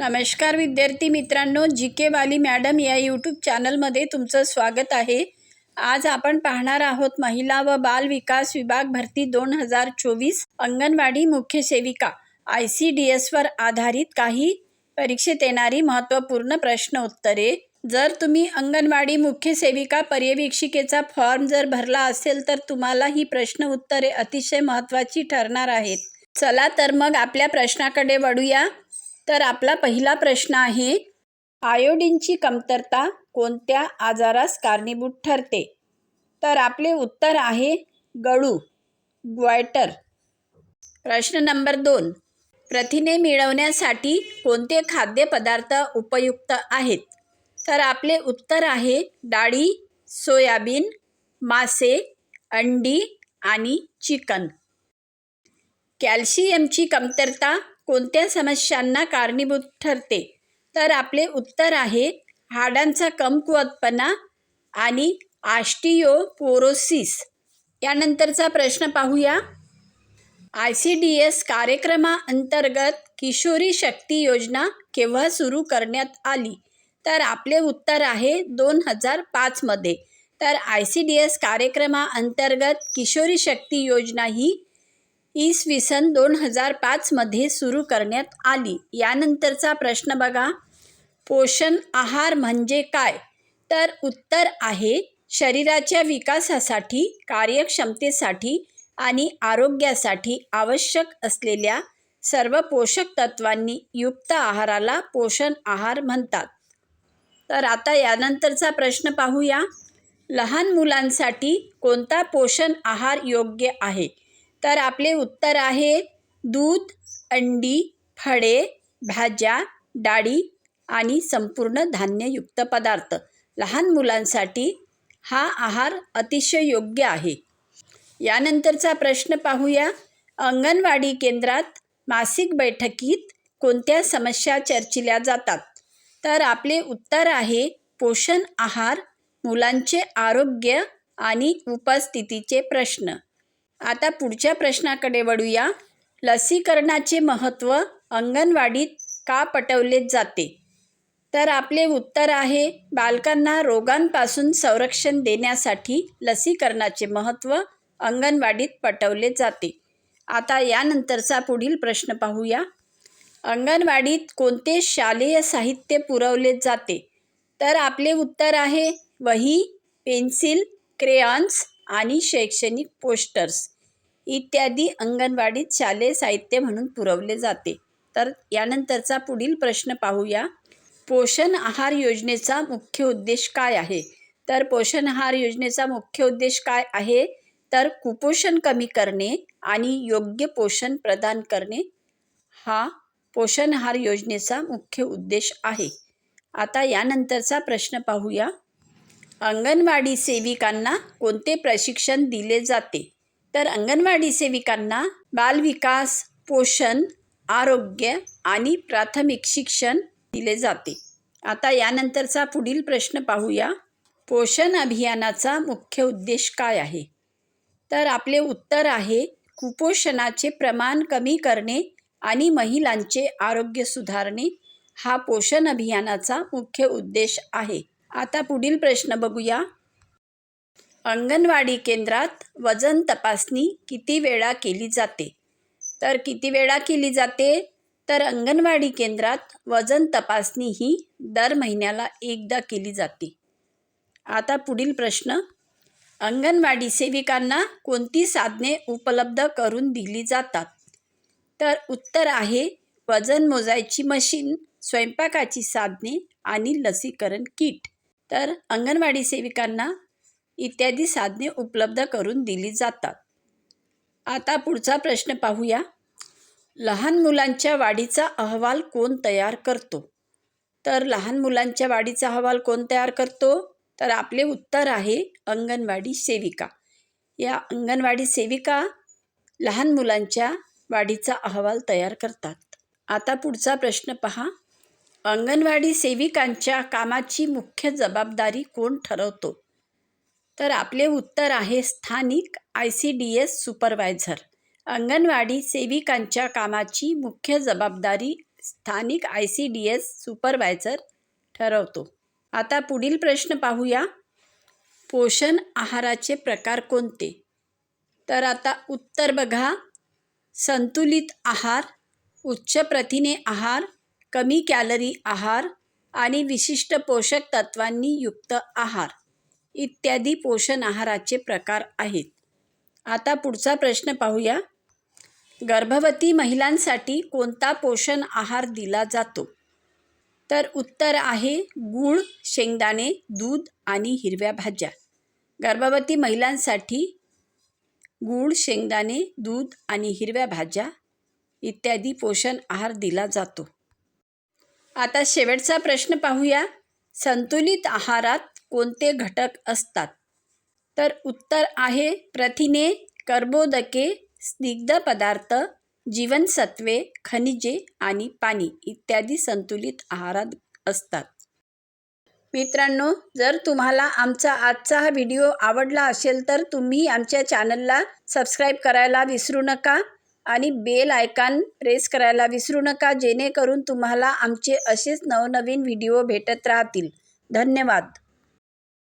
नमस्कार विद्यार्थी मित्रांनो जी के वाली मॅडम या यूट्यूब चॅनलमध्ये तुमचं स्वागत आहे. आज आपण पाहणार आहोत महिला व बाल विकास विभाग भरती दोन हजार चोवीस अंगणवाडी मुख्य सेविका आय सी डी एसवर आधारित काही परीक्षेत येणारी महत्त्वपूर्ण प्रश्न उत्तरे जर तुम्ही अंगणवाडी मुख्य सेविका पर्यवेक्षिकेचा फॉर्म जर भरला असेल तर तुम्हाला ही प्रश्न उत्तरे अतिशय महत्त्वाची ठरणार आहेत. चला तर मग आपल्या प्रश्नाकडे वळूया. तर आपला पहिला प्रश्न आहे आयोडीनची कमतरता कोणत्या आजारास कारणीभूत ठरते? तर आपले उत्तर आहे गळू ग्वायटर. प्रश्न नंबर दोन प्रथिने मिळवण्यासाठी कोणते खाद्यपदार्थ उपयुक्त आहेत? तर आपले उत्तर आहे डाळी सोयाबीन मासे अंडी आणि चिकन. कॅल्शियमची कमतरता कोणत्या समस्यांना कारणीभूत ठरते? तर आपले उत्तर आहे हाडांचा कमकुवतपणा आणि आस्टिओपोरोसिस यानंतरचा प्रश्न पाहूया. आय सी डी एस कार्यक्रमाअंतर्गत किशोरी शक्ती योजना केव्हा सुरू करण्यात आली? तर आपले उत्तर आहे दोन हजार पाचमध्ये तर आय सी डी एस कार्यक्रमाअंतर्गत किशोरी शक्ती योजना ही इसवी सन दोन हजार पाचमध्ये सुरू करण्यात आली. यानंतरचा प्रश्न बघा. पोषण आहार म्हणजे काय? तर उत्तर आहे शरीराच्या विकासासाठी कार्यक्षमतेसाठी आणि आरोग्यासाठी आवश्यक असलेल्या सर्व पोषक तत्वांनी युक्त आहाराला पोषण आहार म्हणतात. तर आता यानंतरचा प्रश्न पाहूया. लहान मुलांसाठी कोणता पोषण आहार योग्य आहे? तर आपले उत्तर आहे दूध अंडी फळे भाज्या डाळी आणि संपूर्ण धान्ययुक्त पदार्थ. लहान मुलांसाठी हा आहार अतिशय योग्य आहे. यानंतरचा प्रश्न पाहूया. अंगणवाडी केंद्रात मासिक बैठकीत कोणत्या समस्या चर्चिल्या जातात? तर आपले उत्तर आहे पोषण आहार मुलांचे आरोग्य आणि उपस्थितीचे प्रश्न. आता पुढच्या प्रश्नाकडे वळूया. लसीकरणाचे महत्त्व अंगणवाडीत का पटवले जाते? तर आपले उत्तर आहे बालकांना रोगांपासून संरक्षण देण्यासाठी लसीकरणाचे महत्त्व अंगणवाडीत पटवले जाते. आता यानंतरचा पुढील प्रश्न पाहूया. अंगणवाडीत कोणते शालेय साहित्य पुरवले जाते? तर आपले उत्तर आहे वही पेन्सिल क्रेयॉन्स आणि शैक्षणिक पोस्टर्स इत्यादी अंगणवाडीत शालेय साहित्य म्हणून पुरवले जाते. तर यानंतरचा पुढील प्रश्न पाहूया. पोषण आहार योजनेचा मुख्य उद्देश काय आहे? तर पोषण आहार योजनेचा मुख्य उद्देश काय आहे? तर कुपोषण कमी करणे आणि योग्य पोषण प्रदान करणे हा पोषण आहार योजनेचा मुख्य उद्देश आहे. आता यानंतरचा प्रश्न पाहूया. अंगणवाडी सेविकांना कोणते प्रशिक्षण दिले जाते? तर अंगणवाडी सेविकांना बालविकास पोषण आरोग्य आणि प्राथमिक शिक्षण दिले जाते. आता यानंतरचा पुढील प्रश्न पाहूया. पोषण अभियानाचा मुख्य उद्देश काय आहे? तर आपले उत्तर आहे कुपोषणाचे प्रमाण कमी करणे आणि महिलांचे आरोग्य सुधारणे हा पोषण अभियानाचा मुख्य उद्देश आहे. आता पुढील प्रश्न बघूया. अंगणवाडी केंद्रात वजन तपासणी किती वेळा केली जाते? तर किती वेळा केली जाते? तर अंगणवाडी केंद्रात वजन तपासणी ही दर महिन्याला एकदा केली जाते. आता पुढील प्रश्न. अंगणवाडी सेविकांना कोणती साधने उपलब्ध करून दिली जातात? तर उत्तर आहे वजन मोजायची मशीन स्वयंपाकाची साधने आणि लसीकरण किट. तर अंगणवाडी सेविकांना इत्यादी साधने उपलब्ध करून दिली जातात. आता पुढचा प्रश्न पाहूया. लहान मुलांच्या वाढीचा अहवाल कोण तयार करतो? तर लहान मुलांच्या वाढीचा अहवाल कोण तयार करतो? तर आपले उत्तर आहे अंगणवाडी सेविका. या अंगणवाडी सेविका लहान मुलांच्या वाढीचा अहवाल तयार करतात. आता पुढचा प्रश्न पहा. अंगणवाडी सेविकांच्या कामाची मुख्य जबाबदारी कोण ठरवतो? तर आपले उत्तर आहे स्थानिक I C D S supervisor. Anganwadi सेविकांच्या कामाची मुख्य जबाबदारी स्थानिक I C D S supervisor ठरवतो. आता पुढील प्रश्न पाहूया. पोषण आहाराचे प्रकार कोणते? तर आता उत्तर बघा. संतुलित आहार उच्च प्रथिने आहार कमी कॅलरी आहार आणि विशिष्ट पोषक तत्वांनी युक्त आहार इत्यादी पोषण आहाराचे प्रकार आहेत. आता पुढचा प्रश्न पाहूया. गर्भवती महिलांसाठी कोणता पोषण आहार दिला जातो? तर उत्तर आहे गूळ शेंगदाणे दूध आणि हिरव्या भाज्या. गर्भवती महिलांसाठी गूळ शेंगदाणे दूध आणि हिरव्या भाज्या इत्यादी पोषण आहार दिला जातो. आता शेवटचा प्रश्न पाहूया. संतुलित आहारात कोणते घटक असतात? तर उत्तर आहे प्रथिने कर्बोदके स्निग्ध पदार्थ जीवनसत्वे खनिजे आणि पाणी इत्यादी संतुलित आहारात असतात. मित्रांनो जर तुम्हाला आमचा आजचा हा व्हिडिओ आवडला असेल तर तुम्ही आमच्या चॅनलला सबस्क्राईब करायला विसरू नका. आणि बेल आयकॉन प्रेस करायला विसरू नका जेणेकरून तुम्हाला आमचे असेच नवनवीन व्हिडिओ भेटत राहतील. धन्यवाद.